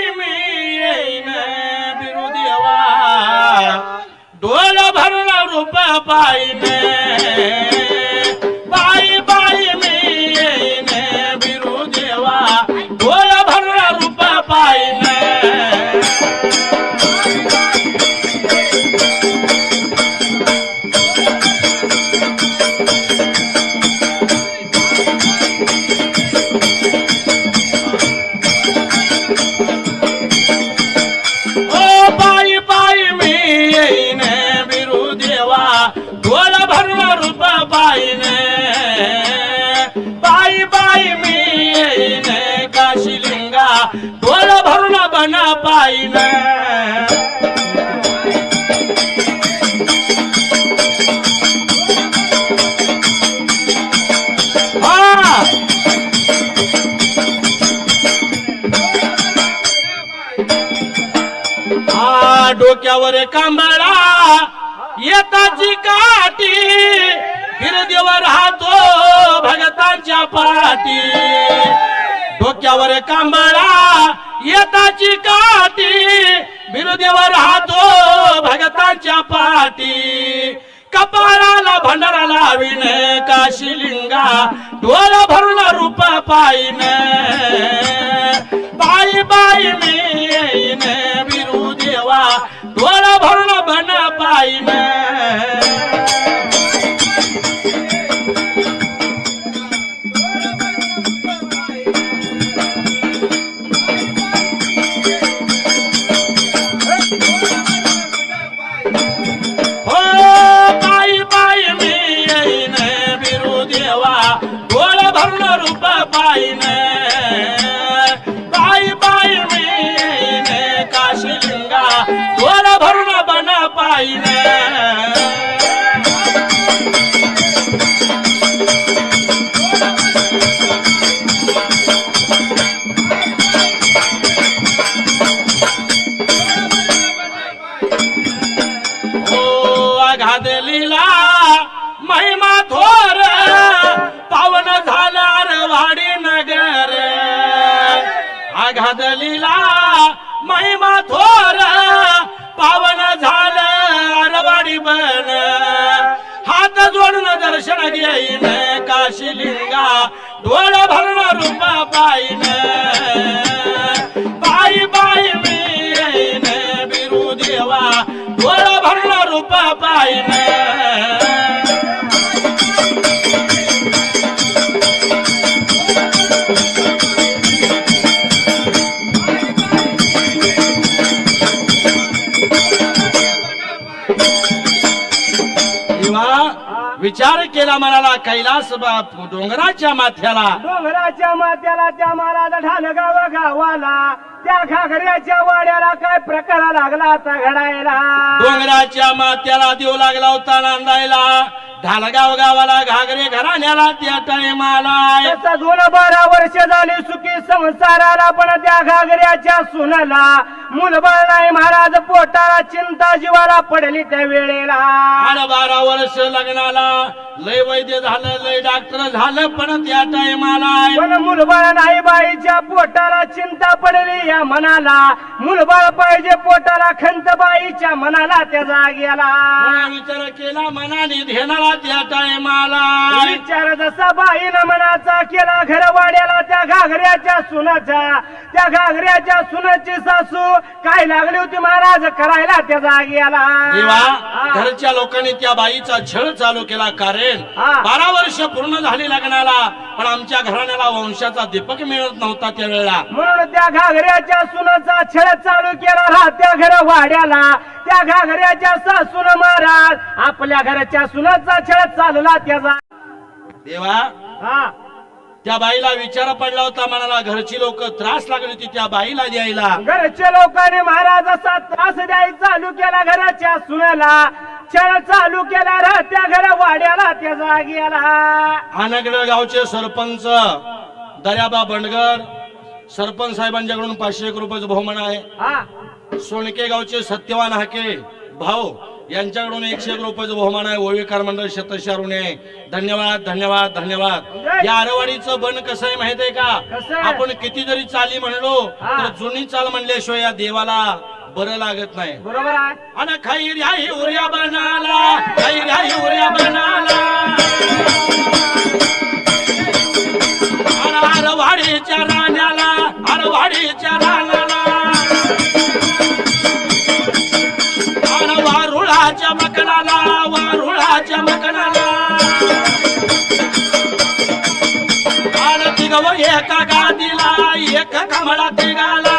बाई मी येईन बिरुदेवा डोल भरून भरून बन हा. डोक्यावर कांबळा येताची काठी गिरदेवर राहतो भगतांच्या पाठी. डोक्यावर कांबळा येताची काठी बिरुदेवर राहतो भगताच्या पाठी. कपाळाला भंडारा लावीन काशीलिंगा ढोल भरून रूप पाईन. बाई बाई मी येईन बिरुदेवा ढोल भरून बन पाईन. डोल भरून रूप पाईन बाई बाई मी येईन काशिलिंगा डोल भरून आघादलीला महिमा थोर पावन झालं अरवाडी बन. हात जोडून दर्शन घेईन काशीलिंगा डोळ भरण रूप पाईन. पायी पायी मी येईन बिरुदेवा डोळ भरण रूप पाईन. विचार केला म्हणाला कैलास बाप डोंगराच्या माथ्याला. डोंगराच्या मात्याला त्या महाराज गाव गावाला त्या घागऱ्याच्या वाड्याला काय प्रकार लागला आता घडायला? डोंगराच्या माथ्याला देऊ लागला होता नांदायला. ढालगाव गावाला घागरे घराण्याला त्या टायमाला त्याचा दोन बारा वर्ष झाली सुखी संसाराला पण त्या घागऱ्याच्या सुनाला मुलबळ नाही महाराज पोटाला चिंता जीवाला पडली त्या वेळेला. बारा वर्ष लग्नाला. लय वैद्य झालं लय डॉक्टर झालं पण त्या टायमाला पण मुलबाळ नाही बाईच्या पोटाला चिंता पडली या मनाला. मुलबाळ पाहिजे पोटाला खंत बाईच्या मनाला त्या जाग्याला विचार केला मनाने धेनाला त्या टायमाला विचार जसा बाईनं मनाचा केला घरवाड्याला त्या घागऱ्याच्या सुनाचा. त्या घागऱ्याच्या सुनाची सासू काय लागली होती महाराज करायला त्या जाग्याला. घरच्या लोकांनी त्या बाईचा छळ चालू केला कारण हा. बारा वर्ष पूर्ण झाली लग्नाला पण आमच्या घराण्याला वंशाचा दीपक मिळत नव्हता त्यावेळेला. म्हणून त्या घागऱ्याच्या सुनाचा छळ चालू केला राहत्या घर वाड्याला त्या घागऱ्याच्या सासून महाराज आपल्या घराच्या सुनाचा छळ चालला त्याचा. देवा हा. त्या बाईला विचार पडला होता मनाला घरची लोक त्रास लागली होती त्या बाईला द्यायला. घरच्या लोकांनी महाराज असा त्रास द्यायला चालू केला घराच्या सुनाला. छळ चालू केला राहत्या घर वाड्याला त्या जाग्याला आनगड गावचे सरपंच दर्याबा बंडगर सरपंच साहेबांच्याकडून पाचशे एक रुपयाचं बहुमान आहे. हा. सोनके गावचे सत्यवान हाके भाऊ यांच्याकडून एकशे एक रुपयाचं बहुमान आहे. ओळीकार मंडळ शतशारुणे आहे धन्यवाद धन्यवाद धन्यवाद. या आरवाडीचं बन कसं आहे माहीत आहे का आहे? आपण किती जरी चाली म्हणलो. तर जुनी चाल म्हणल्याशिवाय या देवाला बरं लागत नाही. बरोबर आहे. आणि खैर्या उर्या बनाला खैर्या उर्या बनाला. आणि आरवाडीच्या राण्याला आरवाडीच्या राण्याला आणि वारुळाच्या मकणाला वारुळाच्या मकणाला आणि एका गादीला एक कमळा तिघाला